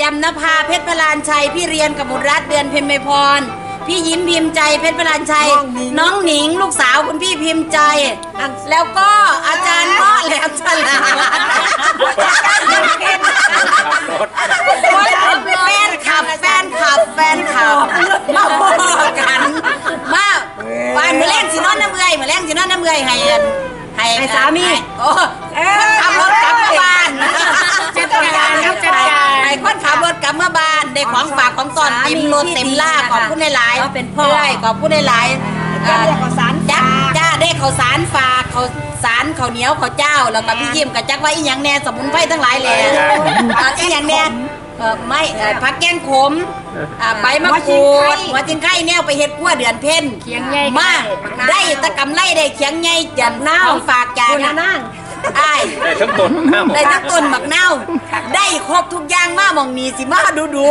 จำนภาเพชรพลานชัย พี่เรียนกับบุตรรัตน์เดือนเพ็ญไมพร พี่ยิ้มพิมพ์ใจเพชรพลานชัย น้องหนิงลูกสาวคุณพี่พิมพ์ใจ แล้วก็อาจารย์พ่อแหลมฉลาดแฟนขับแฟนขับแฟนขับมาพอกันมาบ้านมือแรงสินอนน้ำเอื่อยมือแรงสินอนน้ำเอื่อยให้อันให้ให้สามีโอ้ ได้ของฝากของตอนเต็มรถเต็มล่าขอบคุณหลายๆเขาเป็นพ่อใช่ขอบคุณหลายๆจ้าได้ข้าวสารจ้าฝากจ้าได้ข้าวสารฝากข้าวสารข้าวเหนียวข้าวเจ้า แล้วก็พี่ยิ้มกับจักว่าอีหยังแน่สมุนไพรทั้งหลายเลยอ่าอีหยังแน่เออไม่เอ่อผักแกงขมอ่าใบมะกรูดหัวจิงไข่แนวไปเฮ็ดกั้วเดือนเพ็ญเคียงใหญ่มาได้ตะกำไรได้เขียงใหญ่จันของฝากจากคุณนั่ง อ้ายได้ทั้งต้นน้ำได้ทั้งต้นหมักเน่าได้ครบทุกอย่างมาหมองนี้สิมาดูดู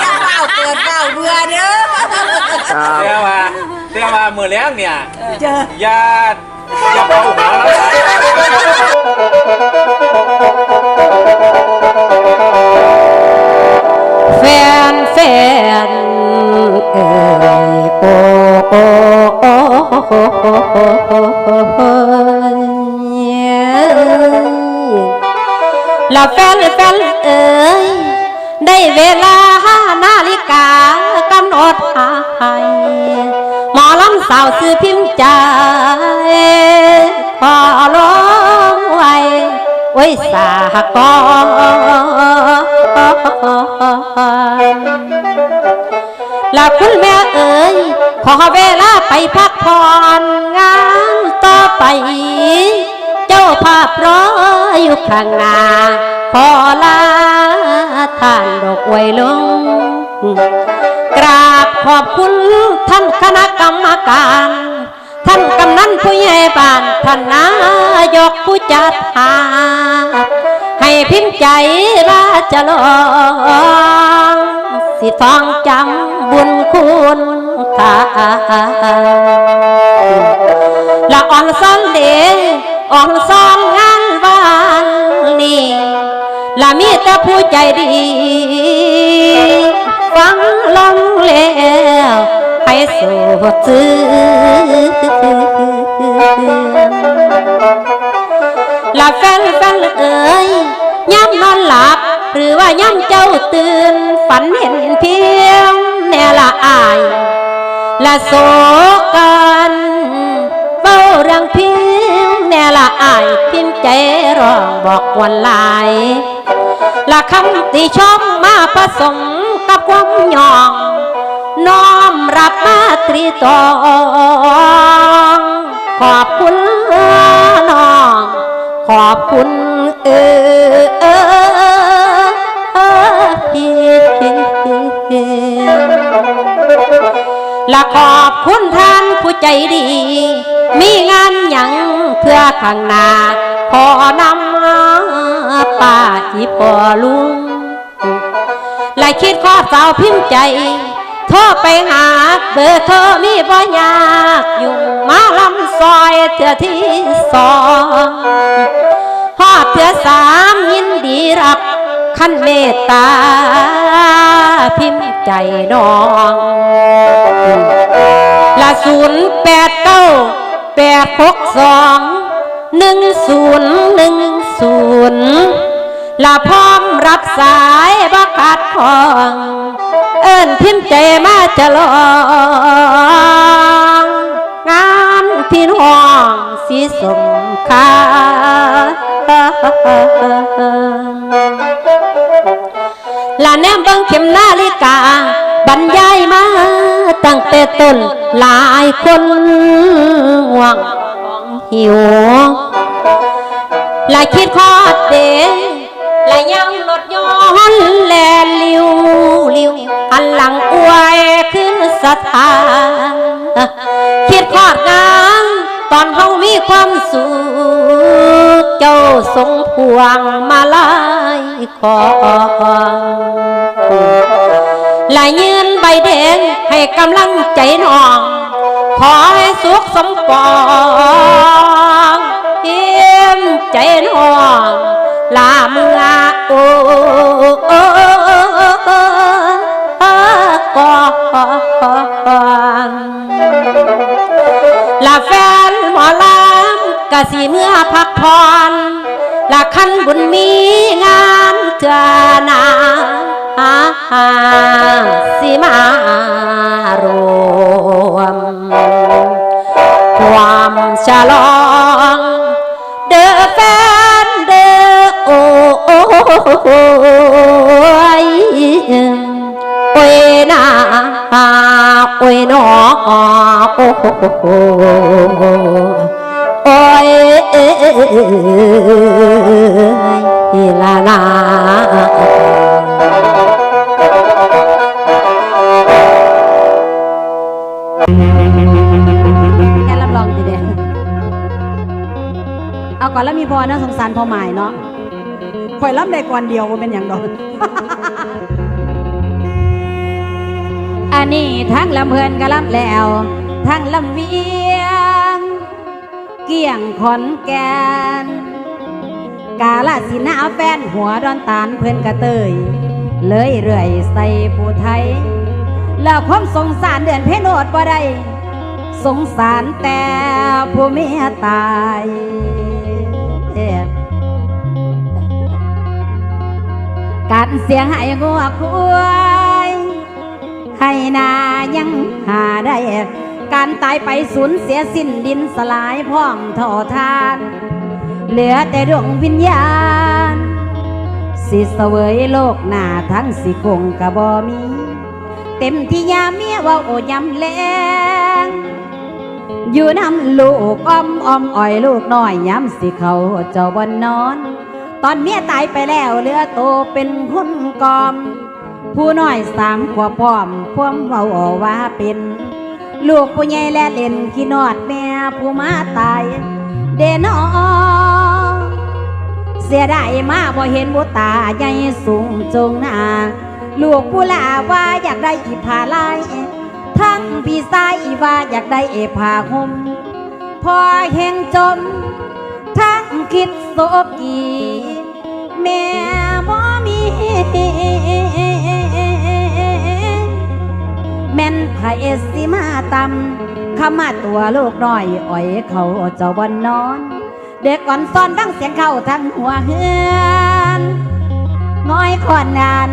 อย่าเฝ้าเปิดเฝ้าเบื่อเด้อเรียกว่าเรียกว่ามือแรงเนี่ยเจอ อย่าอย่าเบาหัวแล้วแฟนแฟนเอ่ยโอ้โอ้โอ้โอ้โอ้โอ้โอ้ แล้วแฟนแฟนเอ่ยได้เวลานาฬิกากำหนดให้หมอลำสาวซื้อพิมพ์ใจพอลงไว้ไว้สากอนแล้วคุณแม่เอ๋ยขอเวลาไปพักผ่อนงานต่อไป เจ้าภาพรออยู่ข้างหน้า ขอลาท่านดอกไว้ลง กราบขอบคุณท่านคณะกรรมการ ท่านกำนันผู้ใหญ่บ้านท่านนายกผู้จัดหาให้พิมพ์ใจราจะลองสิทองจำบุญคุณทาละอ่อนซ้อนเดอ่อนซ้อน มีแต่ผู้ใจดี ฟังลงแล้วให้สดซื้อละแฟนแฟนเอ๋ยย้ำนอนหลับ หรือว่าย้ำเจ้าตื่น ฝันเห็นเพียงแน่ละอายละโศกันเฝ้ารื่องเพียงแน่ละอายพิมพ์ใจร้องบอกวันลาย ละคำติชมมาผสมกับความหยองน้อมรับมาตรีตองขอบคุณน้อง ขอบคุณเออเออเออพี่และขอบคุณท่านผู้ใจดี มีงานหยังเพื่อข้างหน้าพอนำมา ป้าอีพอลุงและคิดข้อสาวพิมพ์ใจ โทรไปหาเบอร์โทรมีบ่ยากอยู่มาลำซอยเถื่อที่สองฮอดเถื่อสามยินดีรับขั้นเมตตา พิมพ์ใจน้องละศูนย์แปดเก้าแปดหกสองหนึ่งศูนย์หนึ่งศูนย์ ละพร้อมรับสายบักขาดของ เอิ้นพิมพ์ใจมาจะลองงานพี่น้องสีสมคาละแนมเบิ่งเข็มนาฬิกา บรรยายมาตั้งแต่ต้นหลายคนห่วงหิว และคิดคอดเดและยังรถย้อนแลลิวลิวอันหลังอวยคือสถานคิดคอดงานตอนเฮามีความสุขเจ้าทรงพวงมาลายขอและยืนใบแดงให้กำลังใจน้อง ขอให้สุขสมปอง มใจนหองลาเมือโอก่อนลาแฟนหมอลำกะสีเมื่อพักผ่อนลาขันบุญมีงานเจรอนาสิมารวมความฉลอง ยนอโอ้โอ้ยลาลาแค่รับรองเด่นเอาก่อนแล้วมีพอนะสงสารพอหมายเนาะข่อยรับได้ก่อนเดียวว่าเป็นอย่างดอก อันนี้ทั้งลำเพลินก็ลำแล้วทั้งลำเวียง เกี่ยงขอนแกน กาลสินาแฟนหัวดอนตาลเพื่อนกระเตย เลยเรื่อยใส่ผู้ไทย แล้วความสงสารเดือนเพนโนดบ่ได้สงสารแต่ผู้เมียตายการเสียงให้งัวควา ให้นายังหาได้ การตายไปสูญเสียสิ้นดินสลายพร้อมทอทาน เหลือแต่ดวงวิญญาณ สิเสวยโลกหน้าทั้งสิคงกะบ่มี เต็มที่ยาเมียว่าโอยำแลงอยู่น้ำลูกอ้อมอ้อมอ้อยลูกน้อยย้ำสิเขาเจ้าบนนอน ตอนเมียตายไปแล้วเหลือโตเป็นคนกอม ผู้น้อยสามขวบพร้อมพวมเว้าว่าเป็น ลูกผู้ใหญ่แลเล่นขี้นอดแม่ผู้มาตาย เดนอเสียดายมาบ่เห็นบุตาใหญ่สูงจงนาลูกผู้ลาว่าอยากได้อีผาลายทั้งพี่ชายว่าอยากได้เอผาห่มพอเห็นจม ทั้งคิดโศกี แม่บ่มีแม่นไผสิมาตำขมาตัวลูกน้อยอ่อยเขาเจ้าบนนอน เด็กก่อนซ่อนดังเสียงเข้าทั้งหัวเฮือนน้อยขอนนาน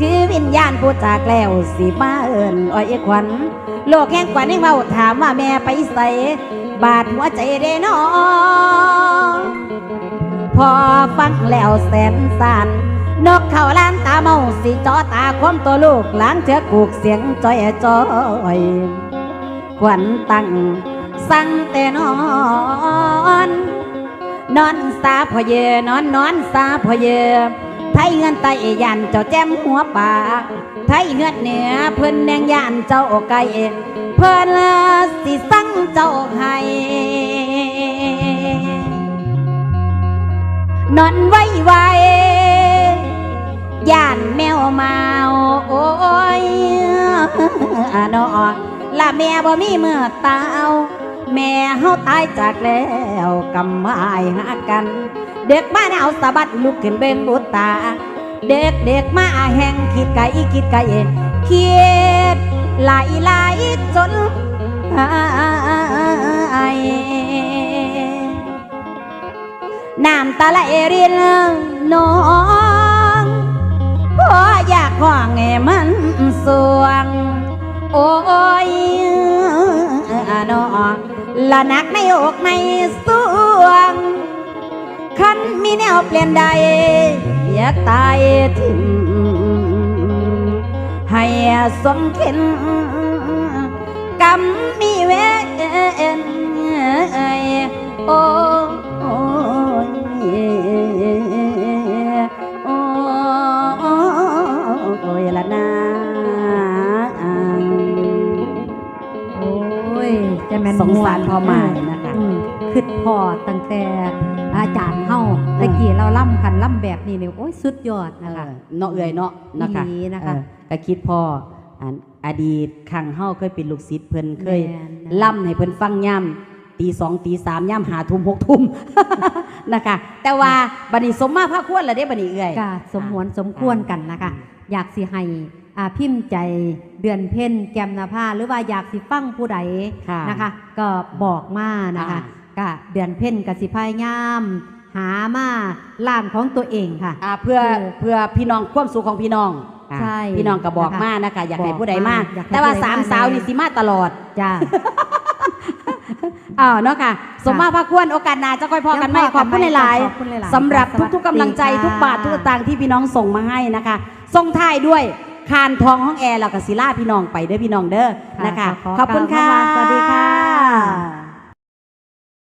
คือวิญญาณผู้จากแล้วสิมาเอินอ้อยขวัญโลกแห่งขวัญให้เมาถามว่าแม่ไปใส่บาดหัวใจเด้นอ พอฟังแล้วแสนสานนกเขาล้านตาเมาสิจอตาคมตัวลูกหล้างเถือกูกเสียงจ้อยจอยขวัญตั้งสั่งแต่นอน นอนสาพอเยนอนนอนสาพอเยไทยเงินไตยันเจ้าแจมหัวป่าไทยเงินเหนือเพิ่นแดงยานเจ้าไก่เพิ่นสิสั่งเจ้าให้ นอนไว้ไวย่านแมวมาโอ้ยอนอละแม่บ่มีเมื่อตาแม่เฮาตายจากแล้วกำไม้หากัน เด็กบ้านเอาสะบัดลุกขึ้นเบ่งบุตตาเด็กเด็กมาแห่งคิดไก่คิดไก่คิดไหลไหลจนหาย น้ำตาไหลรินน้องพราอยากห้องให้มันสวง โอ้ยน้องละนักในอกในสวง คันมีแนวเปลี่ยนใด อยากตายทิ้งให้สมเข็น คือพ่อตั้งแต่อาจารย์เฮาตะกี้เราล่ำกันล่ำแบบนี้เนี่ยโอ้ยสุดยอดเอนะคะอเนาะเอื่อยเนาะนะคะอีหลีนะคะเออก็คิดพ่ออันอดีตขังเฮาเคยเป็นลูกศิษย์เพิ่นเคยแม่นนะล่ำให้เพิ่นฟังย่ำตีสองตีสามย่ำหาทุ่มหกทุ่มนะคะ แต่ว่าบัดนี้สมมาพระควรละเด้บัดนี้เอื่อยก็สมหวนสมควรกันนะคะ อยากสิให้อ่าพิมพ์ใจเดือนเพ็ญแกมนาภาหรือว่าอยากสิฟังผู้ใดค่ะนะคะ ก็บอกมานะคะอ่า กะเดือนเพ่นกสิพายงามหามาล้านของตัวเองค่ะ อ่าเพื่อคือเพื่อพี่น้องความสุขของพี่น้องอ่าใช่พี่น้องก็บอกนะคะมานะคะอยากให้บอกผู้ใดมาอยากให้แต่ว่าผู้ใดสามมาสาวแน่นี่สิมาตลอดจ้าอ้าวเนาะค่ะ สมมาพระควรโอกาสหน้าจะค่อยพอกันไหมยังพอขอบคุณกันไหมหลายขอบคุณหลายๆๆสำหรับสวัสดีทุกๆกำลังใจค่ะทุกบาททุกสตางค์ที่พี่น้องส่งมาให้นะคะส่งท้ายด้วยคานทองห้องแอร์แล้วก็ศิลาพี่น้องไปเด้อพี่น้องเด้อนะคะขอขอบคุณค่ะกราบขอบพระคุณสวัสดีค่ะ